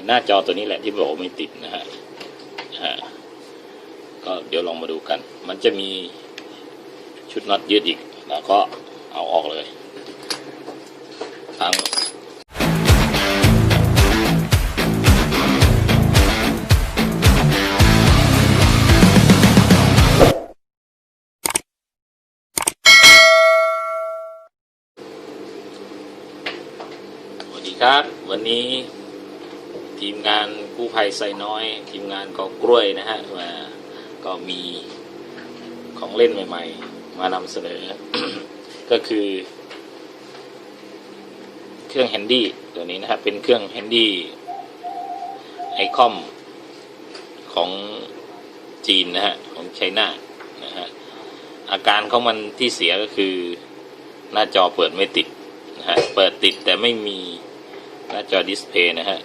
อ้หน้าจอตัวนี้แหละที่บอกไม่ติดนะฮะฮะก็เดี๋ยวลองมาดูกัน มันจะมีชุดน็อตยืดอีก แล้วก็เอาออกเลยทั้งสวัสดีครับ วันนี้ ทีมงานกู้ภัยไซน้อย ทีมงานกอกล้วยนะฮะมาก็มีของเล่นใหม่ ๆ มานำเสนอ ก็คือ เครื่องแฮนดี้ตัวนี้นะครับเป็นเครื่องแฮนดี้ไอคอมของจีนนะฮะของไชน่านะฮะอาการของมันที่เสียก็คือหน้าจอเปิดไม่ติดนะฮะเปิดติดแต่ไม่มีหน้าจอดิสเพย์นะฮะ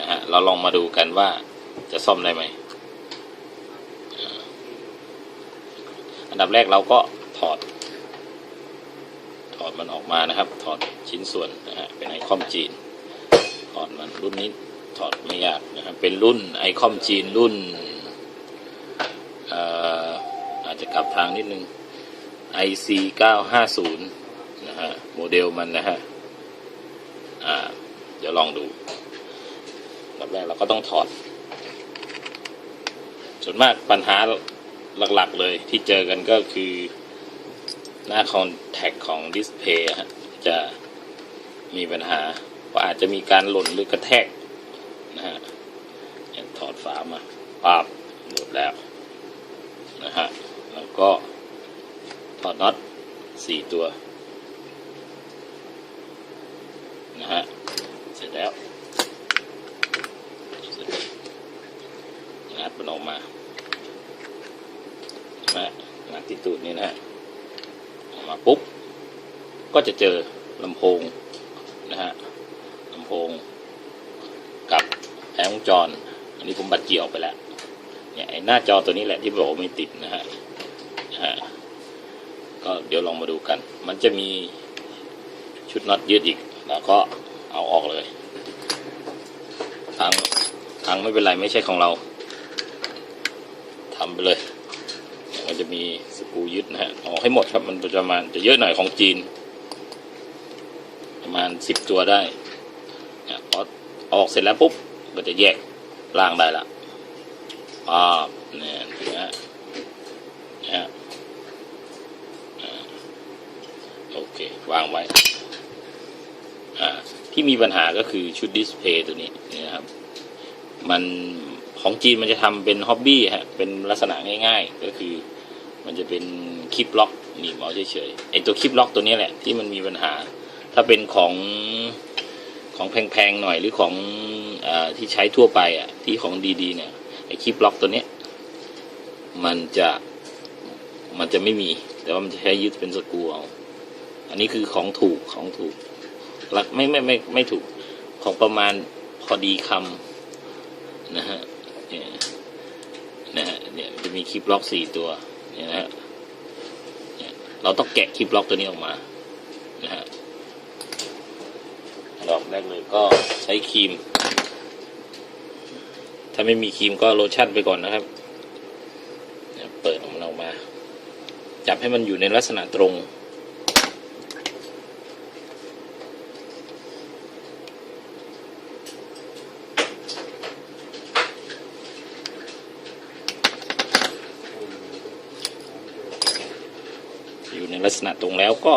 นะฮะ เราลองมาดูกันว่าจะซ่อมได้ไหม อันดับแรกเราก็ถอด ถอดมันออกมานะครับ ถอดชิ้นส่วนนะฮะ เป็นไอคอมจีน ถอดมันรุ่นนี้ถอดไม่ยากนะครับ เป็นรุ่นไอคอมจีนรุ่นเอ่ออาจจะกลับทางนิดนึง IC 950นะฮะ โมเดลมันนะฮะ อ่า เดี๋ยวลองดู ลำแรกเราก็ต้องถอด ส่วนมากปัญหาหลักๆเลยที่เจอกันก็คือหน้าคอนแทคของดิสเพย์จะมีปัญหาว่าอาจจะมีการหล่นหรือกระแทกนะฮะถอดฝามาปาบหลุดแล้วนะฮะแล้วก็ถอดน็อตสี่ตัว นะฮะ เสร็จแล้วเสร็จแล้วงัดมันออกมาเห็นไหม งัดที่ตูดนี่นะฮะมาปุ๊บ ก็จะเจอลำโพงนะฮะลำโพง กับแผงวงจร อันนี้ผมบัดเจียวไปแล้วเนี่ยไอ้หน้าจอตัวนี้แหละที่บอกว่าไม่ติดนะฮะนะฮะก็เดี๋ยวลองมาดูกัน มันจะมีชุดน็อตยืดอีก แล้วก็เอาออกเลยทางทางไม่เป็นไรไม่ใช่ของเราทำไปเลย เดี๋ยวมันจะมีสกรูยึดนะฮะออกให้หมดครับมันประมาณจะเยอะหน่อยของจีน ประมาณสิบตัวได้เนี่ยพอออกเสร็จแล้วปุ๊บก็จะแยกล่างได้ละอ่าเนี่ยนะฮะนะฮะอ่าโอเควางไว้อ่าที่มีปัญหาก็คือชุดดิสเพย์ตัวนี้นี่นะครับ มันของจีนมันจะทำเป็นฮ็อบบี้ฮะเป็นลักษณะง่าย ๆ ก็คือ มันจะเป็นคลิปล็อกหนีบเอาเฉยๆไอตัวคลิปล็อกตัวนี้แหละที่มันมีปัญหา ถ้าเป็นของของแพงๆหน่อยหรือของอที่ใช้ทั่วไปอะที่ของดีๆเนี่ยไอคลิปล็อกตัวเนี้ยมันจะมันจะไม่มี แต่ว่ามันจะใช้ยึดเป็นสกรูเอาอันนี้คือของถูกของถูกหลักไม่ไม่ไม่ไม่ถูกของประมาณพอดีคำนะฮะเนี่ยนะฮะเนี่ยจะมีคลิปล็อกสี่ตัว เนี่ยนะฮะเราต้องแกะคลิปล็อกตัวนี้ออกมานะฮะดอกแรกเลยก็ใช้ครีม ถ้าไม่มีครีมก็โลชั่นไปก่อนนะครับ เปิดออกมันออกมา จับให้มันอยู่ในลักษณะตรง ลักษณะตรงแล้วก็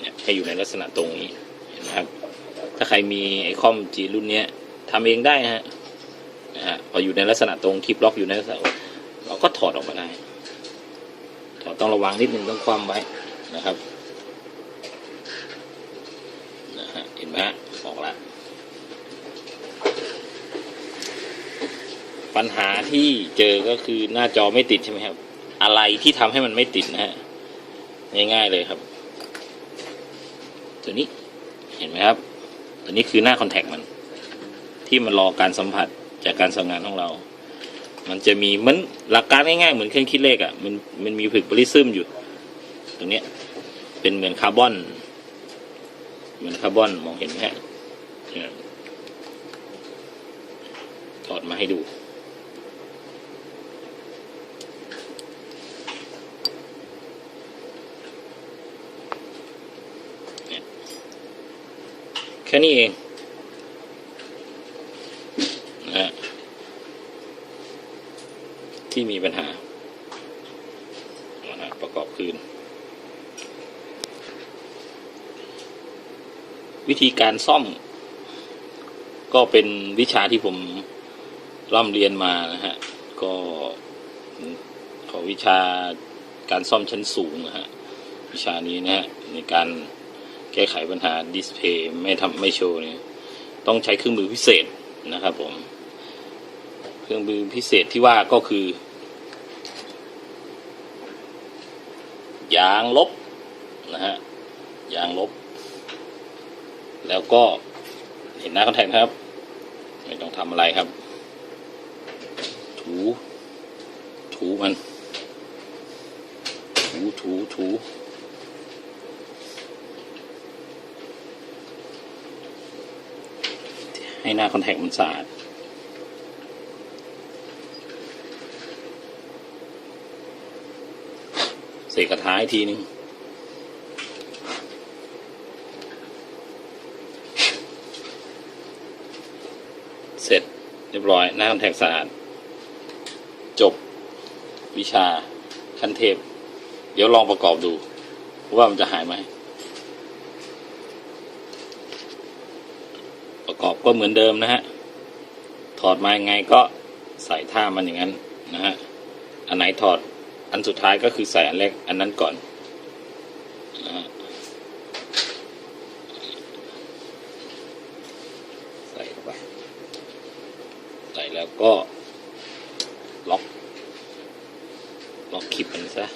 เนี่ยให้อยู่ในลักษณะตรงนี้นไหมครับ ถ้าใครมีไอคอมจีรุ่นนี้ทำเองได้นะฮะนะฮะพออยู่ในลักษณะตรงคลิปล็อกอยู่ในลักษณะเราก็ถอดออกมาได้ถอดต้องระวังนิดนึงต้องคว่ำไว้นะครับนะฮะเห็นไหมฮะออกล้วปัญหาที่เจอก็คือหน้าจอไม่ติดใช่ไหมครับ อะไรที่ทำให้มันไม่ติดนะฮะง่ายๆเลยครับ ตัวนี้เห็นไหมครับ ตัวนี้คือหน้าคอนแทคมัน ที่มันรอการสัมผัสจากการสั่งงานของเรา มันจะมีเหมือนหลักการง่ายๆเหมือนเครื่องคิดเลขอะ่ะมันมันมีผึกบริซึมอยู่ ตรงเนี้ยเป็นเหมือนคาร์บอน เหมือนคาร์บอนมองเห็นไหมฮะเนี่ยถอดมาให้ดู เนี่ยแค่นี้เองนะฮะที่มีปัญหาประกอบคืน วิธีการซ่อม ก็เป็นวิชาที่ผมร่ำเรียนมานะฮะ ก็ขอวิชาการซ่อมชั้นสูงนะฮะ วิชานี้นะฮะในการ ก้ไขปัญหาดิสเพย์ไม่ทำไม่โชว์เนี่ยต้องใช้เครื่องมือพิเศษนะครับผม เครื่องมือพิเศษที่ว่าก็คือยางลบนะฮะยางลบ แล้วก็เห็นหน้าคอนแทคครับ ไม่ต้องทำอะไรครับ ถู ถูมัน ถูถูถู ให้หน้าคอนแทคมันสะอาดเสกกระท้ายทีนึงเสร็จเรียบร้อย หน้าคอนแทคสะอาด จบวิชาขั้นเทพ เดี๋ยวลองประกอบดู ว่ามันจะหายไหม ประกอบก็เหมือนเดิมนะฮะ ถอดมายังไงก็ใส่ท่ามันอย่างนั้นนะฮะ อันไหนถอดอันสุดท้ายก็คือใส่อันแรกอันนั้นก่อนนะฮะใส่เข้าไป ใส่แล้วก็ล็อก ล็อกคลิปมันซะ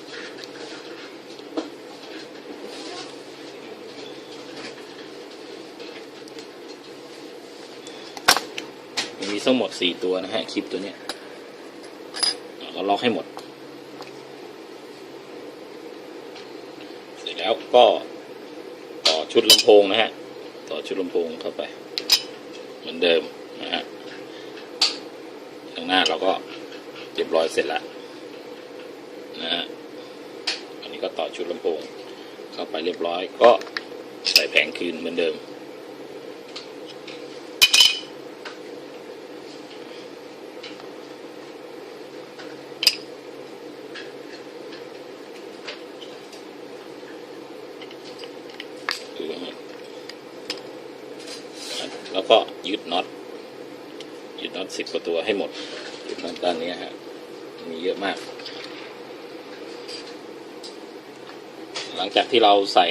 มีทั้งหมดสี่ตัวนะฮะคลิปตัวเนี้ยเราล็อกให้หมด เสร็จแล้วก็ต่อชุดลำโพงนะฮะ ต่อชุดลำโพงเข้าไป เหมือนเดิมนะฮะข้างหน้าเราก็เรียบร้อยเสร็จแล้วนะฮะอันนี้ก็ต่อชุดลำโพง เข้าไปเรียบร้อยก็ใส่แผงคืนเหมือนเดิม ดูนะฮะ แล้วก็ยึดน็อตยึดน็อตสิบกว่าตัวให้หมดยึดน็อตด้านนี้ฮะมีเยอะมาก หลังจากที่เราใส่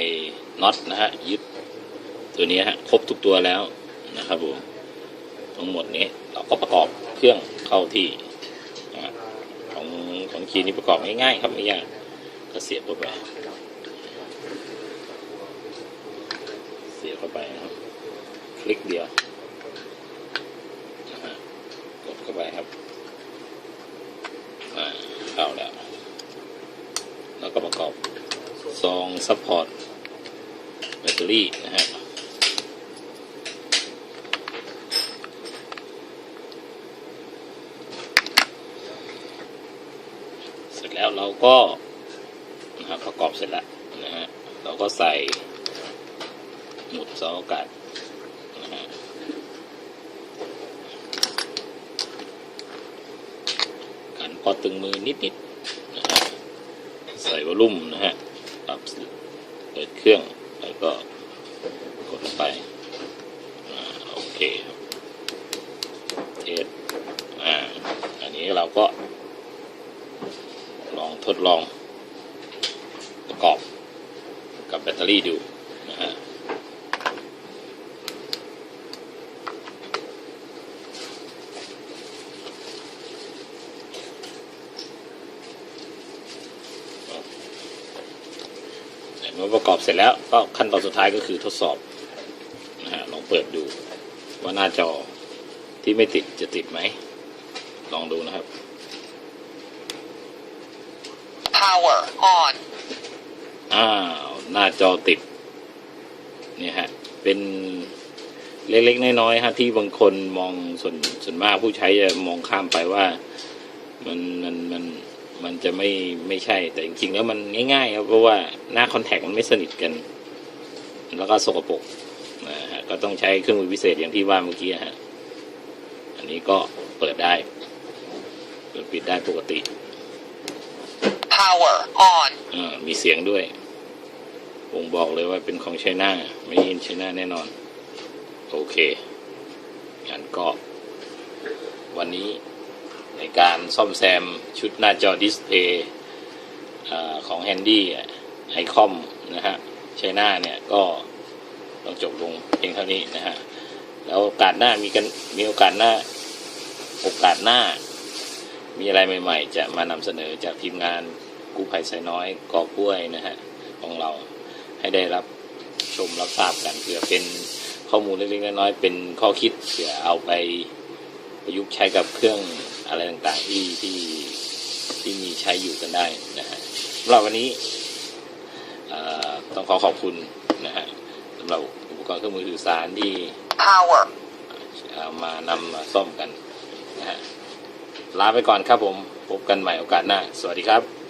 น็อตนะฮะยึดตัวนี้ฮะครบทุกตัวแล้วนะครับผมทั้งหมดนี้เราก็ประกอบเครื่องเข้าที่ของของคีย์นี่ประกอบง่ายๆครับไม่ยากก็เสียบเข้าไปเสียบเข้าไปนะครับ คลิกเดียวกดเข้าไปครับเข้าแล้ว แล้วก็ประกอบซองซัพพอร์ตแบตเตอรี่นะฮะเสร็จแล้วเราก็นะครับประกอบเสร็จแล้วนะฮะเราก็ใส่หมุดเสาอากาศนะฮะกัน พอตึงมือนิดๆนะฮะใส่วอลุ่มนะฮะปรับเปิดเครื่องแล้วก็กดลงไปอโอเคครับเทสอ่าอันนี้เราก็ ลองทดลองประกอบกับแบตเตอรี่ดูนะฮะ เมื่อประกอบเสร็จแล้วก็ขั้นตอนสุดท้ายก็คือทดสอบนะฮะลองเปิดดูว่าหน้าจอที่ไม่ติดจะติดไหม ลองดูนะครับ Power on. อ้าวหน้าจอติดเนี่ยฮะ เป็นเล็กๆ น้อยๆฮะที่บางคนมองส่วนส่วนมากผู้ใช้จะมองข้ามไปว่า มันมันมันมัน จะไม่ไม่ใช่ แต่จริงๆแล้วมันง่ายๆครับเพราะว่าหน้าคอนแทคมันไม่สนิทกัน แล้วก็สกปรกนะฮะก็ต้องใช้เครื่องมือพิเศษอย่างที่ว่าเมื่อกี้ฮะอันนี้ก็เปิดได้เปิดปิดได้ปกติ Power on. อ่ามีเสียงด้วยผมบอกเลยว่าเป็นของไชน่าไม่ยินไชน่าแน่นอน โอเคงั้นก็ วันนี้ ในการซ่อมแซมชุดหน้าจอดิสเพย์ของแฮนดี้ไอคอมนะฮะไชน่าเนี่ยก็ต้องจบลงเพียงเท่านี้นะฮะแล้วโอกาสหน้ามีกันมีโอกาสหน้าโอกาสหน้า มีอะไรใหม่ ๆ จะมานำเสนอจากทีมงานกู้ภัยไซน้อยกอกล้วยนะฮะของเราให้ได้รับชมรับทราบกันเผื่อเป็นข้อมูลเล็กๆน้อยๆเป็นข้อคิดเผื่อเอาไปประยุกต์ใช้กับเครื่อง อะไรต่างๆที่ที่ที่มีใช้อยู่กันได้นะฮะสำหรับวันนี้เอ่อต้องขอขอบคุณนะฮะสำหรับอุปกรณ์เครื่องมือสื่อสารที่ Power. เอามานำมาซ่อมกันนะฮะลาไปก่อนครับผม พบกันใหม่โอกาสหน้า สวัสดีครับ